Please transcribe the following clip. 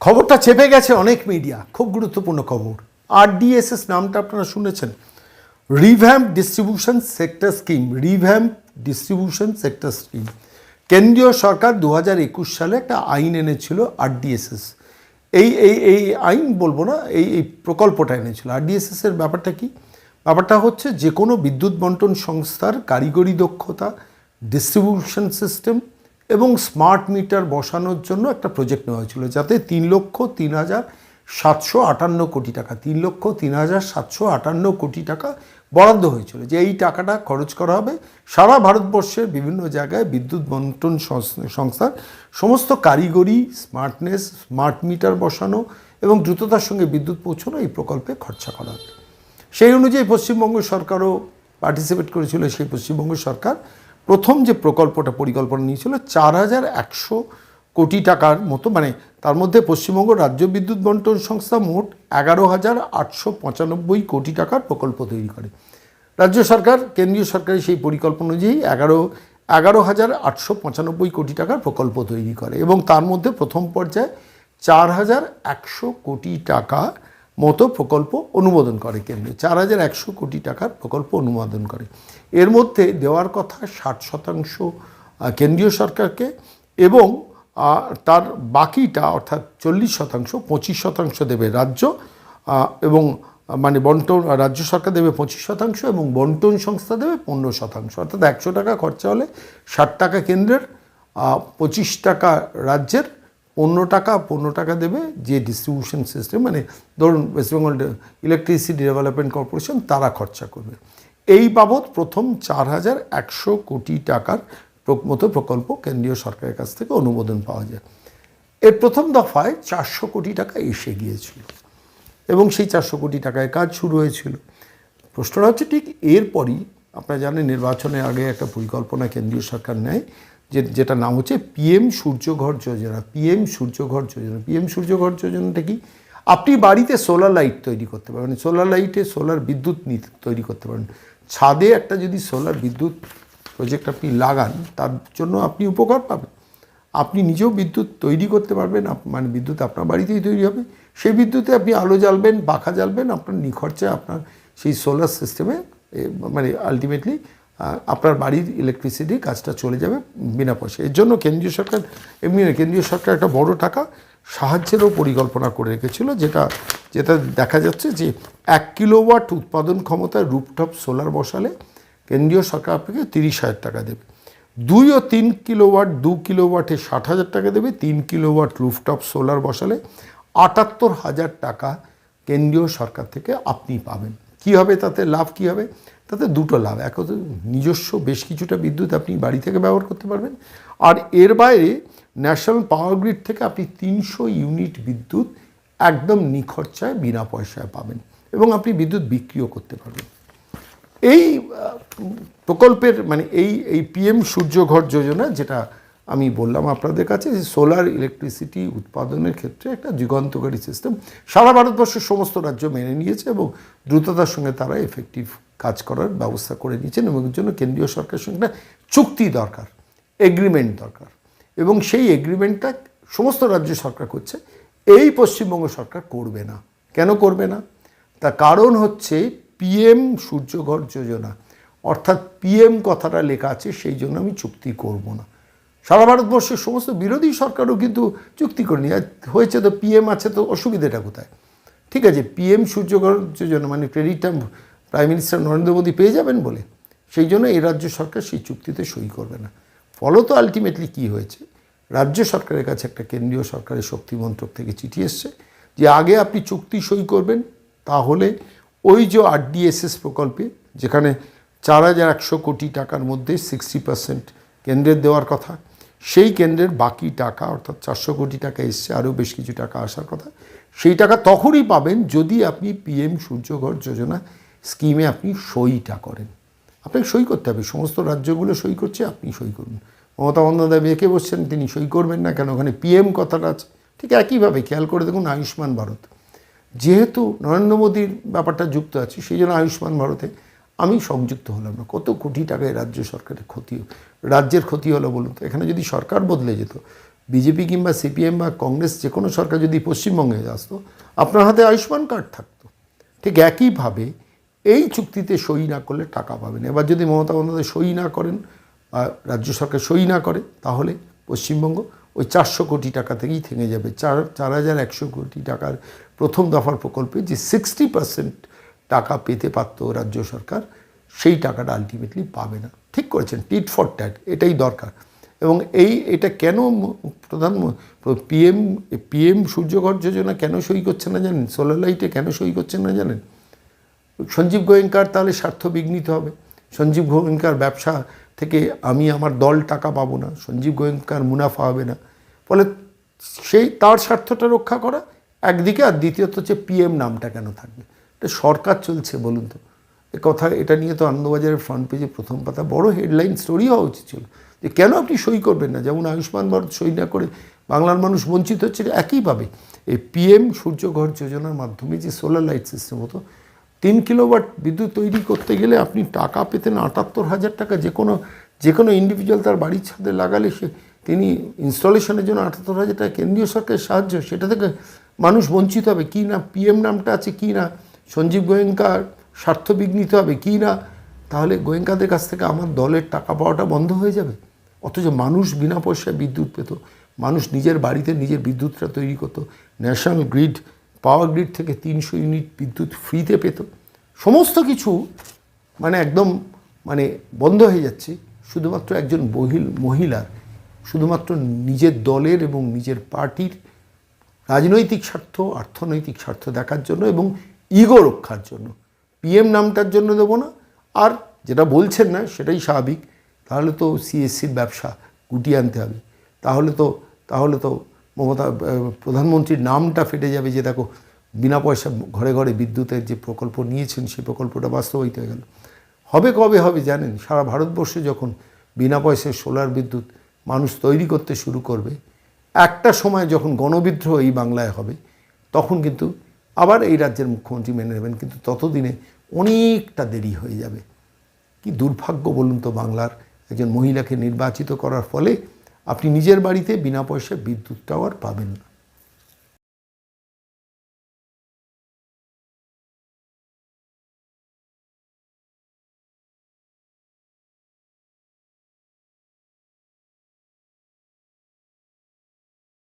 খবরটা চেপে গেছে অনেক মিডিয়া খুব গুরুত্বপূর্ণ খবর। আরডিএসএস নামটা আপনারা শুনেছেন? Revamp distribution sector scheme revamp distribution sector scheme কেন্দ্রীয় সরকার দু সালে একটা আইন এনেছিল আরডিএসএস এই এই এই আইন বলব না, এই এই প্রকল্পটা এনেছিল। আরডিএসএস এর ব্যাপারটা কি? ব্যাপারটা হচ্ছে যে কোনো বিদ্যুৎ বন্টন সংস্থার কারিগরি দক্ষতা ডিস্ট্রিবিউশন সিস্টেম এবং স্মার্ট মিটার বসানোর জন্য একটা প্রজেক্ট নেওয়া হয়েছিল, যাতে তিন লক্ষ তিন হাজার সাতশো আটান্ন কোটি টাকা, তিন লক্ষ তিন হাজার সাতশো আটান্ন কোটি টাকা বরাদ্দ হয়েছিল। যে এই টাকাটা খরচ করা হবে, সারা ভারতবর্ষের বিভিন্ন জায়গায় বিদ্যুৎ বন্টন সংস- সংস্থার সমস্ত কারিগরি স্মার্টনেস স্মার্ট মিটার বসানো এবং দ্রুততার সঙ্গে বিদ্যুৎ পৌঁছানো এই প্রকল্পে খরচা করা। হবে সেই অনুযায়ী পশ্চিমবঙ্গ সরকারও পার্টিসিপেট করেছিল, সেই পশ্চিমবঙ্গ সরকার প্রথম যে প্রকল্পটা পরিকল্পনা নিয়েছিল চার হাজার একশো কোটি টাকার মতো মানে তার মধ্যে পশ্চিমবঙ্গ রাজ্য বিদ্যুৎ বন্টন সংস্থা মোট এগারো হাজার আটশো পঁচানব্বই কোটি টাকার প্রকল্প তৈরি করে। রাজ্য সরকার, কেন্দ্রীয় সরকারের সেই পরিকল্পনা অনুযায়ী এগারো এগারো হাজার আটশো পঁচানব্বই কোটি টাকার প্রকল্প তৈরি করে এবং তার মধ্যে প্রথম পর্যায়ে চার হাজার একশো কোটি টাকা মতো প্রকল্প অনুমোদন করে কেন্দ্রে। চার হাজার একশো কোটি টাকার প্রকল্প অনুমোদন করে। এর মধ্যে দেওয়ার কথা ষাট শতাংশ কেন্দ্রীয় সরকারকে এবং তার বাকিটা অর্থাৎ চল্লিশ শতাংশ, পঁচিশ শতাংশ দেবে রাজ্য এবং মানে বন্টন রাজ্য সরকার দেবে পঁচিশ শতাংশ এবং বন্টন সংস্থা দেবে পনেরো শতাংশ। অর্থাৎ একশো টাকা খরচা হলে ষাট টাকা কেন্দ্রের পঁচিশ টাকা রাজ্যের পনেরো টাকা পনেরো টাকা দেবে যে ডিস্ট্রিবিউশন সিস্টেম মানে ধরুন ওয়েস্টবেঙ্গল ইলেকট্রিসিটি ডেভেলপমেন্ট কর্পোরেশন তারা খরচা করবে। এই বাবদ প্রথম চার হাজার একশো কোটি টাকার মতো প্রকল্প কেন্দ্রীয় সরকারের কাছ থেকে অনুমোদন পাওয়া যায়। এর প্রথম দফায় চারশো কোটি টাকা এসে গিয়েছিল এবং সেই চারশো কোটি টাকায় কাজ শুরু হয়েছিল। প্রশ্নটা হচ্ছে ঠিক এরপরই, আপনারা জানেন নির্বাচনের আগে একটা পরিকল্পনা কেন্দ্রীয় সরকার নেয় যে যেটা নাম হচ্ছে PM Suryaghar Yojana PM Suryaghar Yojana. PM Suryaghar যোজনাটা কি? আপনি বাড়িতে সোলার লাইট তৈরি করতে পারবেন সোলার লাইটে সোলার বিদ্যুৎ তৈরি করতে পারেন। ছাদে একটা যদি সোলার বিদ্যুৎ প্রজেক্ট আপনি লাগান, তার জন্য আপনি উপকার পাবেন। আপনি নিজেও বিদ্যুৎ তৈরি করতে পারবেন মানে বিদ্যুৎ আপনার বাড়িতেই তৈরি হবে। সেই বিদ্যুতে আপনি আলো জ্বালবেন পাখা জ্বালবেন, আপনার নিখরচে আপনার সেই সোলার সিস্টেমে মানে আলটিমেটলি আপনার বাড়ির ইলেকট্রিসিটি কাজটা চলে যাবে বিনা পয়সা এর জন্য কেন্দ্রীয় সরকার, এমনি কেন্দ্রীয় সরকার একটা বড় টাকা সাহায্যেরও পরিকল্পনা করে রেখেছিল, যেটা যেটা দেখা যাচ্ছে যে এক কিলোওয়াট উৎপাদন ক্ষমতায় রুপটপ সোলার বসালে কেন্দ্রীয় সরকার আপনাকে তিরিশ হাজার টাকা দেবে। দুই ও তিন কিলোওয়াট, দু কিলোওয়াটে ষাট হাজার টাকা দেবে, তিন কিলোওয়াট রুফটপ সোলার বসালে আটাত্তর হাজার টাকা কেন্দ্রীয় সরকার থেকে আপনি পাবেন। কি হবে তাতে? লাভ কি হবে? তাতে দুটো লাভ। এক নিজস্ব বেশ কিছুটা বিদ্যুৎ আপনি বাড়ি থেকে ব্যবহার করতে পারবেন। আর এর বাইরে ন্যাশনাল পাওয়ার গ্রিড থেকে আপনি তিনশো ইউনিট বিদ্যুৎ একদম নিখরচায় বিনা পয়সায় পাবেন এবং আপনি বিদ্যুৎ বিক্রিও করতে পারবেন। এই প্রকল্পের মানে এই এই পিএম সূর্যঘর যোজনা যেটা আমি বললাম আপনাদের কাছে যে সোলার ইলেকট্রিসিটি উৎপাদনের ক্ষেত্রে একটা যুগান্তকারী সিস্টেম সারা ভারতবর্ষের সমস্ত রাজ্য মেনে নিয়েছে এবং দ্রুততার সঙ্গে তারা এফেক্টিভ কাজ করার ব্যবস্থা করে নিয়েছেন এবং এর জন্য কেন্দ্রীয় সরকারের সঙ্গে একটা চুক্তি দরকার এগ্রিমেন্ট দরকার এবং সেই এগ্রিমেন্টটা সমস্ত রাজ্য সরকার করছে, এই পশ্চিমবঙ্গ সরকার করবে না। কেন করবে না? তার কারণ হচ্ছে পিএম সূর্যঘর যোজনা, অর্থাৎ পিএম কথাটা লেখা আছে, সেই জন্য আমি চুক্তি করব না। সারা ভারতবর্ষের সমস্ত বিরোধী সরকারও কিন্তু চুক্তি করেনি হয়েছে তো পিএম আছে তো অসুবিধাটা কোথায়? ঠিক আছে পিএম সূর্যঘর যোজনা মানে ক্রেডিটটা প্রাইম মিনিস্টার নরেন্দ্র মোদী পেয়ে যাবেন বলে, সেই জন্য এই রাজ্য সরকার সেই চুক্তিতে সই করবে না। ফলত আলটিমেটলি কি হয়েছে? রাজ্য সরকারের কাছে একটা কেন্দ্রীয় সরকারের শক্তি মন্ত্রক থেকে চিঠি এসছে যে আগে আপনি চুক্তি সই করবেন, তাহলে ওই যে আরডিএসএস প্রকল্পে, যেখানে চার হাজার একশো কোটি টাকার মধ্যে সিক্সটি পার্সেন্ট কেন্দ্রের দেওয়ার কথা সেই কেন্দ্রের বাকি টাকা, অর্থাৎ চারশো কোটি টাকা এসছে, আরও বেশ কিছু টাকা আসার কথা, সেই টাকা তখনই পাবেন যদি আপনি পিএম সূর্যঘর যোজনা স্কিমে আপনি সইটা করেন। আপনাকে সই করতে হবে, সমস্ত রাজ্যগুলো সই করছে, আপনি সই করুন। মমতা বন্দ্যোপাধ্যায় বেঁকে বসছেন, তিনি সই করবেন না কেন? ওখানে পিএম কথাটা আছে। ঠিক একইভাবে খেয়াল করে দেখুন আয়ুষ্মান ভারত। যেহেতু নরেন্দ্র মোদীর ব্যাপারটা যুক্ত আছে, সেই জন্য আয়ুষ্মান ভারতে আমি সংযুক্ত হলাম না। কত কোটি টাকায় রাজ্য সরকারের ক্ষতি রাজ্যের ক্ষতি হলো বলুন তো। এখানে যদি সরকার বদলে যেত, বিজেপি কিংবা সিপিএম বা কংগ্রেস যে কোনো সরকার যদি পশ্চিমবঙ্গে আসতো, আপনার হাতে আয়ুষ্মান কার্ড থাকতো। ঠিক একইভাবে এই চুক্তিতে সই না করলে টাকা পাবেন। এবার যদি মমতা বন্দ্যোপাধ্যায় সই না করেন বা রাজ্য সরকার সই না করে, তাহলে পশ্চিমবঙ্গ ওই চারশো কোটি টাকা থেকেই থেমে যাবে। চার চার হাজার একশো কোটি টাকার প্রথম দফার প্রকল্পে যে সিক্সটি পার্সেন্ট টাকা পেতে পারত রাজ্য সরকার, সেই টাকাটা আলটিমেটলি পাবে না। ঠিক করেছেন, টিট ফর ট্যাট, এটাই দরকার। এবং এই, এটা কেন প্রধান পিএম পিএম সূর্যঘর যোজনা কেন সই করছে না জানেন? সোলার লাইটে কেন সই করছেন না জানেন? সঞ্জীব গোয়েঙ্কার তাহলে স্বার্থ বিঘ্নিত হবে। সঞ্জীব গোয়েঙ্কার ব্যবসা থেকে আমি আমার দল টাকা পাবো না, সঞ্জীব গোয়েঙ্কার মুনাফা হবে না। ফলে সেই, তার স্বার্থটা রক্ষা করা, একদিকে আর দ্বিতীয়ত হচ্ছে পিএম নামটা কেন থাকবে? এটা সরকার চলছে, বলুন তো। এ কথা, এটা নিয়ে তো আনন্দবাজারের ফ্রন্ট পেজে প্রথম পাতা, বড় হেডলাইন স্টোরি হওয়া উচিত ছিল। যে কেন আপনি সই করবেন না? যেমন আয়ুষ্মান ভারত সই না করে বাংলার মানুষ বঞ্চিত হচ্ছে একইভাবে। এই পিএম সূর্যঘর যোজনার মাধ্যমে যে সোলার লাইট সিস্টেম হতো, তিন কিলোওয়াট বিদ্যুৎ তৈরি করতে গেলে আপনি টাকা পেতেন আটাত্তর হাজার টাকা, যে কোনো যে কোনো ইন্ডিভিজুয়াল তার বাড়ির ছাদে লাগালে সে, তিনি ইনস্টলেশনের জন্য আটাত্তর হাজার টাকা কেন্দ্রীয় সরকারের সাহায্য, সেটা থেকে মানুষ বঞ্চিত হবে। কি না পিএম নামটা আছে, কি না সঞ্জীব গোয়েঙ্কার স্বার্থ বিঘ্নিত হবে কি না, তাহলে গোয়েঙ্কাদের কাছ থেকে আমার দলের টাকা পাওয়াটা বন্ধ হয়ে যাবে? অথচ মানুষ বিনা পয়সায় বিদ্যুৎ পেত, মানুষ নিজের বাড়িতে নিজের বিদ্যুৎটা তৈরি করতো, ন্যাশনাল গ্রিড, পাওয়ার গ্রিড থেকে তিনশো ইউনিট বিদ্যুৎ ফ্রিতে পেত। সমস্ত কিছু মানে একদম মানে বন্ধ হয়ে যাচ্ছে, শুধুমাত্র একজন বহিল মহিলার শুধুমাত্র নিজের দলের এবং নিজের পার্টির রাজনৈতিক স্বার্থ, অর্থনৈতিক স্বার্থ দেখার জন্য এবং ইগো রক্ষার জন্য। পিএম নামটার জন্য দেবো না। আর যেটা বলছেন না, সেটাই স্বাভাবিক। তাহলে তো সিএসসির ব্যবসা গুটিয়ে আনতে হবে। তাহলে তো তাহলে তো মমতা প্রধানমন্ত্রীর নামটা ফেটে যাবে যে, দেখো, বিনা পয়সা ঘরে ঘরে বিদ্যুতের যে প্রকল্প নিয়েছেন, সেই প্রকল্পটা বাস্তবায়িত হয়ে গেল। হবে কবে হবে জানেন? সারা ভারতবর্ষে যখন বিনা পয়সায় সোলার বিদ্যুৎ মানুষ তৈরি করতে শুরু করবে, একটা সময় যখন গণবিদ্রোহ এই বাংলায় হবে, তখন কিন্তু আবার এই রাজ্যের মুখ্যমন্ত্রী মেনে নেবেন, কিন্তু ততদিনে অনেকটা দেরি হয়ে যাবে। কি দুর্ভাগ্য বলুন তো বাংলার একজন মহিলাকে নির্বাচিত করার ফলে আপনি নিজের বাড়িতে বিনা পয়সায় বিদ্যুৎ টাওয়ার পাবেন না।